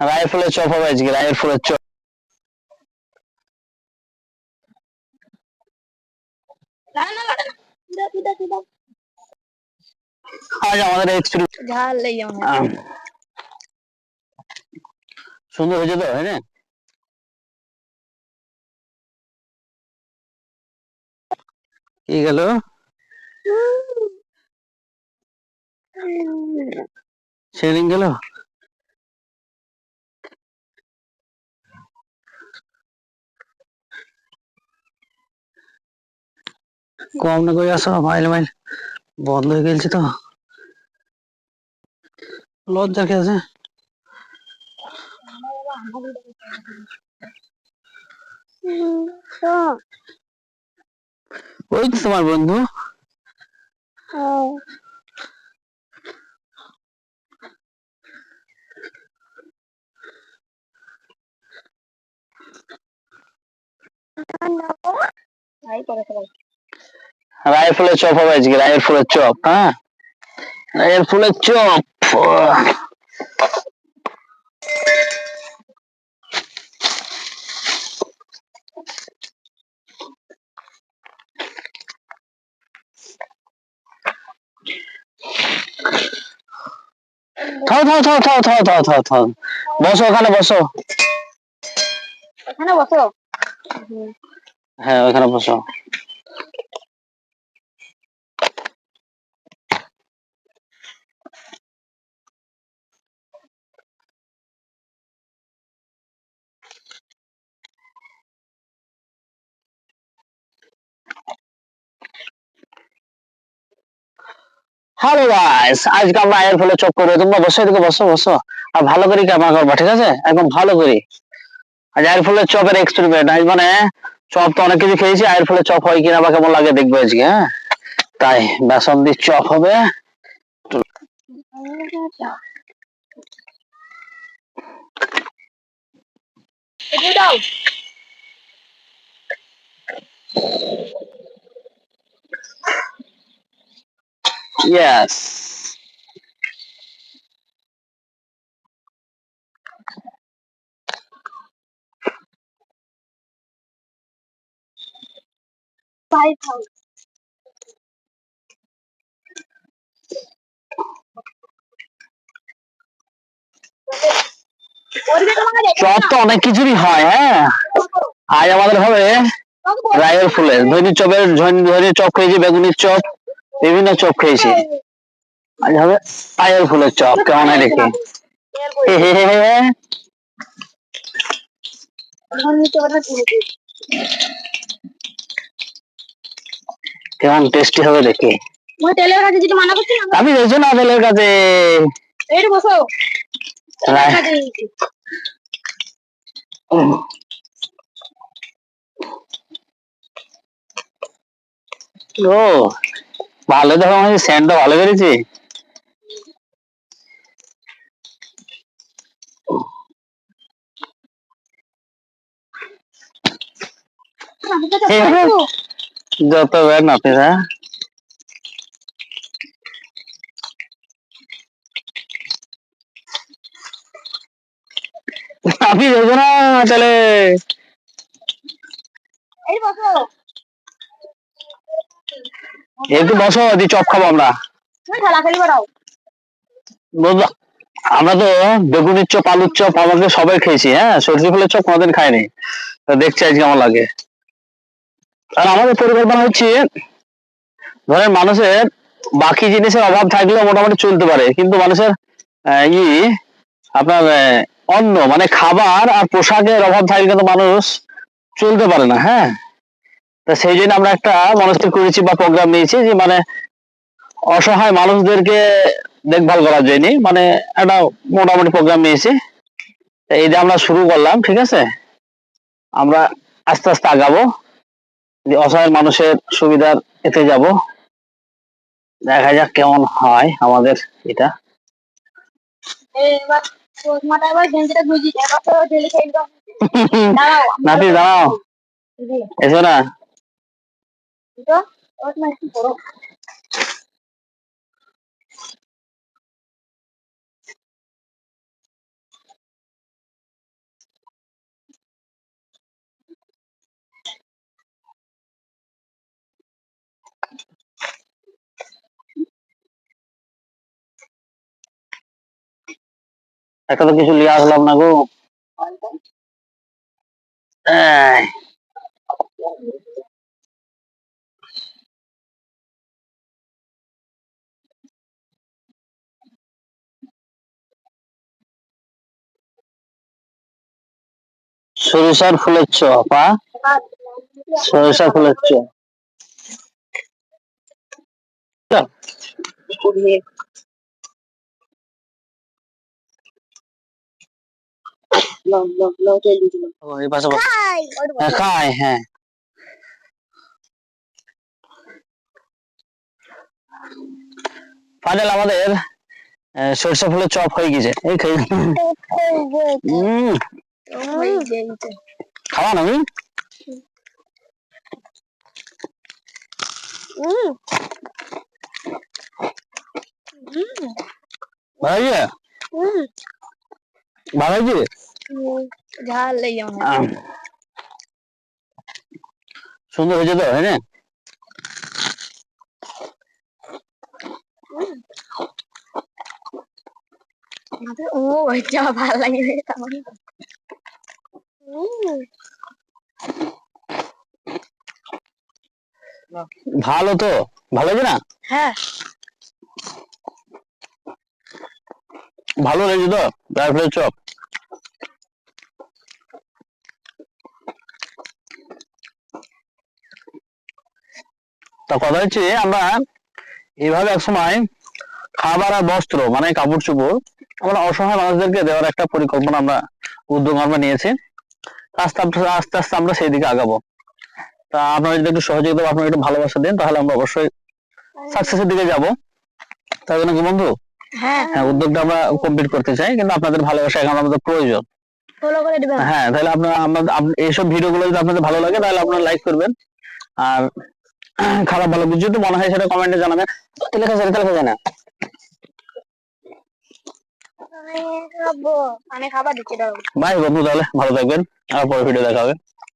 রায়ের ফুলের চপ হবে আজকে রায়ের ফুলের চপ। সুন্দর হয়েছে তো হ্যাঁ কি গেল? সেদিন গেল? কম না করে আসো মাইল মাইল বন্ধ হয়ে গেছে তো। লজ্জা কে আছে? ওই তোমার বন্ধু তাই করে সবাই রায়ের ফুলের চপ হবে আজকে রায়ের ফুলের চপ হ্যাঁ? রায়ের ফুলের চপ থাও থাও থাও থাও থাও থাও থাও থাও বসো ওখানে বসো। এখানে বসো। হ্যাঁ ওখানে বসো। হ্যালো গাইস আজকে আমরা আয়ের ফলে চপ করব তোমরা বসো এদিকে বসো বসো। আর ভালো করে ক্যামেরা করবা, ঠিক আছে? একদম ভালো করে। আজ আয়ের ফলে চপের এক্সপেরিমেন্ট আজ মানে চপ তো অনেক কিছু খেয়েছি আয়ের ফলে চপ হয় কিনা বা কেমন লাগে দেখব আজকে হ্যাঁ? তাই, বেসন দিয়ে চপ হবে। এগুলো তোমাকে দেখো চপ তো অনেক কিছুরই হয় হ্যাঁ? আজ আমাদের হবে রায়ের ফুলের। ধনী চপের ধনী চপ খেয়েছি বেগুনির চপ বিভিন্ন চপ খেয়েছি। আজ হবে আয়ের ফুলের চপ কেমন হয় দেখি। হে। কেমন টেস্টি হবে দেখি। মই তেলের কাছে যেটা মানা করছি না? আমি রয়েছে না আপনাদের কাছে। এইটু বসো। তেলের ও ভালো দেখো আমি স্যান্ডটা ভালো করেছি। আমি তো। যত ব্যাগ নাতে হ্যাঁ আমি যাব না তাহলে। এই বসো। একটু বসো দি চপ খাব আমরা। আমরা তো বেগুনের চপ আলুর চপ আমাদের সবাই খেয়েছি হ্যাঁ? সর্ষে ফুলের চপ কোনোদিন খাইনি। তো দেখছি আজকে আমার লাগে। আর আমাদের পরিকল্পনা হচ্ছে ধরেন মানুষের বাকি জিনিসের অভাব থাকলেও মোটামুটি চলতে পারে। কিন্তু মানুষের ই, আপনার অন্ন মানে খাবার আর পোশাকের অভাব থাকলে কিন্তু মানুষ চলতে পারে না হ্যাঁ? তা সেই জন্য আমরা একটা মনস্থির করেছি বা প্রোগ্রাম নিয়েছি যে মানে অসহায় মানুষদেরকে দেখভাল করার জন্য মানে একটা মোটামুটি প্রোগ্রাম নিয়েছি। এই যে আমরা শুরু করলাম, ঠিক আছে? আমরা আস্তে আস্তে আগাবো। যে অসহায় মানুষের সুবিধার এতে যাব। দেখা যাক কেমন হয় আমাদের এটা। নাতি, দাঁড়াও। এসো মাথা একটু তো কিছু লিয়ে আসলাম না গো। সরিষার ফুলের হ্যাঁ সরিষা ফুলের চপ ও, এই পাশে বস। হ্যাঁ, হ্যাঁ। ফাইনাল আমাদের সরিষা ফুলের চপ হয়ে গেছে। এই খাই। খাওয়া না আমি ভালো ভালো ঝাল সুন্দর হয়েছে তো হ্যাঁ ও ভালো লাগে ভালো তো ভালো না হ্যাঁ ভালো লেগেছে তো ড্রাই ফ্রাই চপ তা কথা হচ্ছে আমরা এভাবে এক সময় খাবার আর বস্ত্র মানে কাপড় চোপড় আমরা অসহায় মানুষদেরকে দেওয়ার একটা পরিকল্পনা আমরা উদ্যোগ আমরা নিয়েছি। আস্তে আস্তে আস্তে আস্তে আমরা সেই দিকে আগাবো। তা আপনারা যদি একটু সহযোগিতা আপনারা একটু ভালোবাসা দেন তাহলে আমরা অবশ্যই সাকসেসের দিকে যাব। তাই জন্য কি বন্ধু? হ্যাঁ। হ্যাঁ উদ্যোগটা আমরা কমপ্লিট করতে চাই কিন্তু আপনাদের ভালোবাসা এখন আমাদের প্রয়োজন। হ্যাঁ তাহলে আপনারা আমরা এইসব ভিডিও গুলো যদি আপনাদের ভালো লাগে তাহলে আপনারা লাইক করবেন। আর খারাপ ভালো কিছু যদি মনে হয় সেটা কমেন্টে জানাবেন। লেখা যায় লেখা যায় না। আমি খাব। আমি খাবার দিচ্ছি দাও। বাই বন্ধু তাহলে ভালো থাকবেন। আর পরে ভিডিও দেখা হবে।